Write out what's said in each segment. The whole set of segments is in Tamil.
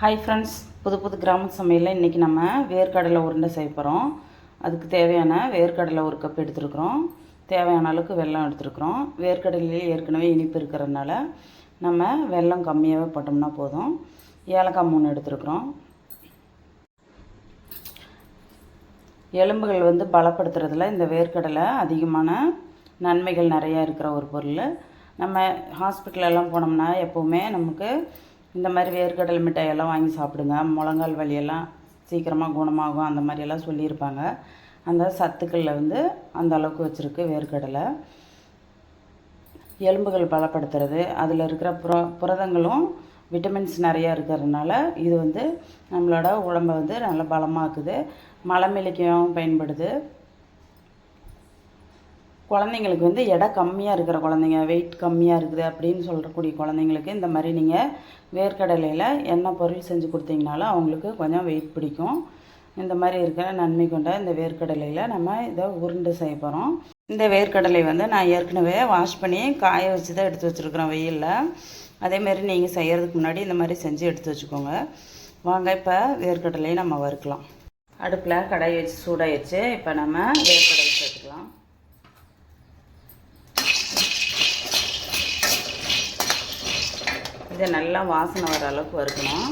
ஹாய் ஃப்ரெண்ட்ஸ் புது புது கிராம சமையலில் இன்றைக்கி நம்ம வேர்க்கடலை உருண்டை செய்ய போகிறோம் அதுக்கு தேவையான வேர்க்கடலை ஒரு கப் எடுத்துருக்குறோம். தேவையான அளவுக்கு வெல்லம் எடுத்துருக்குறோம். வேர்க்கடலையே ஏற்கனவே இனிப்பு இருக்கிறதுனால நம்ம வெல்லம் கம்மியாகவே போட்டோம்னா போதும். ஏலக்காய் மூணு எடுத்துருக்குறோம். எலும்புகள் வந்து பலப்படுத்துறதுல இந்த வேர்க்கடலை அதிகமான நன்மைகள் நிறையா இருக்கிற ஒரு பொருள். நம்ம ஹாஸ்பிட்டலெல்லாம் போனோம்னா எப்போவுமே நமக்கு இந்த மாதிரி வேர்க்கடலை மிட்டாயெல்லாம் வாங்கி சாப்பிடுங்க. முழங்கால் வலியெல்லாம் சீக்கிரமாக குணமாகும் அந்த மாதிரியெல்லாம் சொல்லியிருப்பாங்க. அந்த சத்துக்களில் வந்து அந்த அளவுக்கு வச்சுருக்கு வேர்க்கடலை. எலும்புகள் பலப்படுத்துறது அதில் இருக்கிற புர புரதங்களும் விட்டமின்ஸ் நிறையா இருக்கிறதுனால இது வந்து நம்மளோட உடம்பை வந்து நல்லா பலமாக்குது. மலமிளிக்கவும் பயன்படுது. குழந்தைங்களுக்கு வந்து எடை கம்மியாக இருக்கிற குழந்தைங்க வெயிட் கம்மியாக இருக்குது அப்படின்னு சொல்கிறக்கூடிய குழந்தைங்களுக்கு இந்த மாதிரி நீங்கள் வேர்க்கடலையில் என்ன பொருள் செஞ்சு கொடுத்தீங்கனாலும் அவங்களுக்கு கொஞ்சம் வெயிட் பிடிக்கும். இந்த மாதிரி இருக்கிற நன்மை கொண்ட இந்த வேர்க்கடலையில் நம்ம இதை உருண்டு செய்ய போகிறோம் இந்த வேர்க்கடலை வந்து நான் ஏற்கனவே வாஷ் பண்ணி காய வச்சு தான் எடுத்து வச்சுருக்குறேன் வெயிலில். அதேமாரி நீங்கள் செய்கிறதுக்கு முன்னாடி இந்த மாதிரி செஞ்சு எடுத்து வச்சுக்கோங்க. வாங்க இப்போ வேர்க்கடலையை நம்ம வறுக்கலாம். அடுப்பில் கடாய் வச்சு சூடாயிடுச்சு. இப்போ நம்ம வேர்க்கடலை சேர்த்துக்கலாம் இதை நல்லா வாசனை வர அளவுக்கு வறுக்கணும்.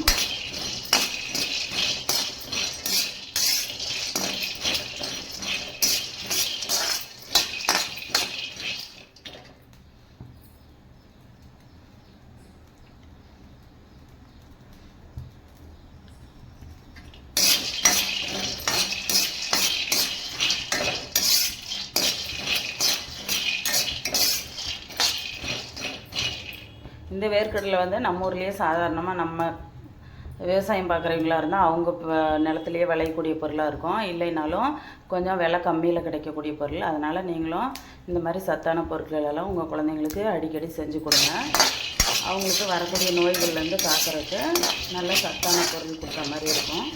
இந்த வேர்க்கடலை வந்து நம்ம ஊர்லேயே சாதாரணமாக நம்ம விவசாயம் பார்க்குறவங்களா இருந்தால் அவங்க இப்போ நிலத்துலையே விளையக்கூடிய பொருளாக இருக்கும். இல்லைனாலும் கொஞ்சம் விலை கம்மியில் கிடைக்கக்கூடிய பொருள். அதனால் நீங்களும் இந்த மாதிரி சத்தான பொருட்கள் எல்லாம் உங்கள் குழந்தைங்களுக்கு அடிக்கடி செஞ்சு கொடுங்க. அவங்களுக்கு வரக்கூடிய நோய்கள்லேருந்து காக்கிறதுக்கு நல்ல சத்தான பொருள் கொடுத்த மாதிரி இருக்கும்.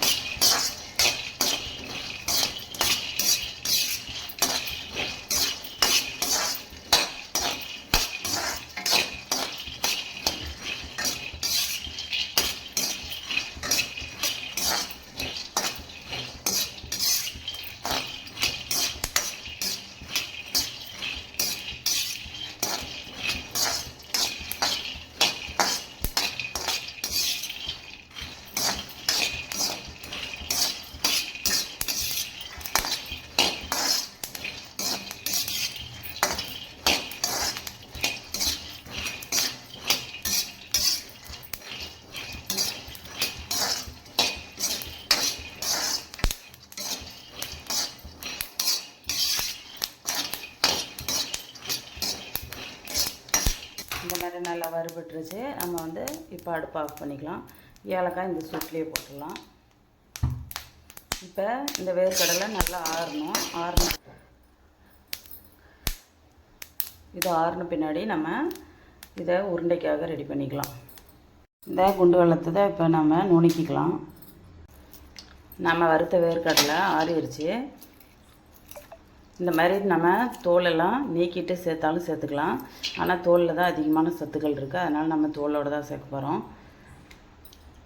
மாதிரி நல்லா வறுபட்டுருச்சு. நம்ம வந்து இப்போ அடுப்பு ஆஃப் பண்ணிக்கலாம். ஏலக்காய் இந்த சூட்லேயே போட்டுடலாம். இப்போ இந்த வேர்க்கடலை நல்லா ஆறணும். ஆறணும். இது ஆறின பின்னாடி நம்ம இதை உருண்டைக்காக ரெடி பண்ணிக்கலாம். இந்த குண்டு வெள்ளத்தை இப்போ நம்ம நுணுக்கிக்கலாம். நம்ம வறுத்த வேர்க்கடலை ஆறிடுச்சு இந்த மாதிரி நம்ம தோலெல்லாம் நீக்கிட்டு சேர்த்தாலும் சேர்த்துக்கலாம். ஆனால் தோலில் தான் அதிகமான சத்துக்கள் இருக்குது அதனால் நம்ம தோலோடு தான் சேர்க்க போகிறோம்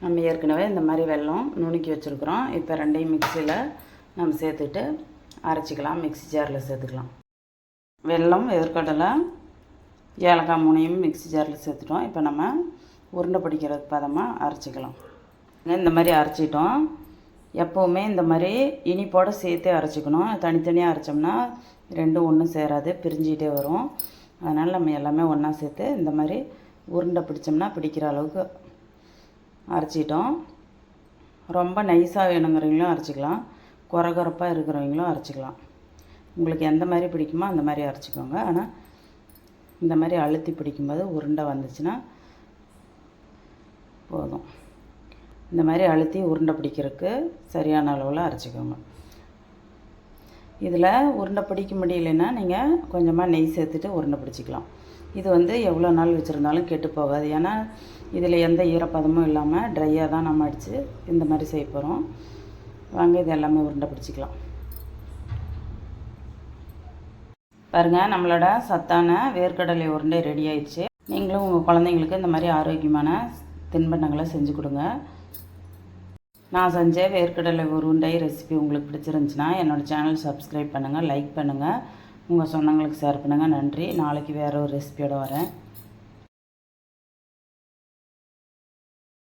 நம்ம ஏற்கனவே இந்த மாதிரி வெல்லம் நுணுக்கி வச்சுருக்குறோம். இப்போ ரெண்டையும் மிக்சியில் நம்ம சேர்த்துட்டு அரைச்சிக்கலாம். மிக்ஸி ஜாரில் சேர்த்துக்கலாம். வெல்லம் எதிர்கடலை ஏலக்காய் மூணையும் மிக்ஸி ஜாரில் சேர்த்துட்டோம். இப்போ நம்ம உருண்டை பிடிக்கிறது பதமாக அரைச்சிக்கலாம். இந்த மாதிரி அரைச்சிட்டோம். எப்போவுமே இந்த மாதிரி இனிப்போடு சேர்த்தே அரைச்சிக்கணும். தனித்தனியாக அரைச்சோம்னா ரெண்டும் ஒன்றும் சேராது பிரிஞ்சிகிட்டே வரும். அதனால் நம்ம எல்லாமே ஒன்றா சேர்த்து இந்த மாதிரி உருண்டை பிடிச்சோம்னா பிடிக்கிற அளவுக்கு அரைச்சிட்டோம். ரொம்ப நைஸாக வேணுங்கிறவங்களும் அரைச்சிக்கலாம். குறகுறப்பாக இருக்கிறவங்களும் அரைச்சிக்கலாம். உங்களுக்கு எந்த மாதிரி பிடிக்குமோ அந்த மாதிரி அரைச்சிக்கோங்க. ஆனால் இந்த மாதிரி அழுத்தி பிடிக்கும்போது உருண்டை வந்துச்சுன்னா போதும். இந்த மாதிரி அழுத்தி உருண்டை பிடிக்கிறதுக்கு சரியான அளவில் அரைச்சிக்கோங்க. இதில் உருண்டை பிடிக்க முடியலன்னா நீங்கள் கொஞ்சமாக நெய் சேர்த்துட்டு உருண்டை பிடிச்சிக்கலாம். இது வந்து எவ்வளோ நாள் வச்சுருந்தாலும் கெட்டு போகாது. ஏன்னா இதில் எந்த ஈரப்பதமும் இல்லாமல் ட்ரையாக தான் நம்ம அடித்து இந்த மாதிரி செய்ய போகிறோம் வாங்க இது எல்லாமே உருண்டை பிடிச்சிக்கலாம். பாருங்கள் நம்மளோட சத்தான வேர்க்கடலை உருண்டை ரெடி ஆயிடுச்சு. நீங்களும் உங்கள் குழந்தைங்களுக்கு இந்த மாதிரி ஆரோக்கியமான தின்பண்டங்களை செஞ்சு கொடுங்க. நான் செஞ்ச வேர்க்கடலை உருண்டை ரெசிபி உங்களுக்கு பிடிச்சிருந்துச்சுன்னா என்னோடய சேனல் சப்ஸ்கிரைப் பண்ணுங்கள் லைக் பண்ணுங்கள் உங்கள் சொந்தங்களுக்கு ஷேர் பண்ணுங்கள் நன்றி. நாளைக்கு வேறு ஒரு ரெசிபியோடு வரேன்.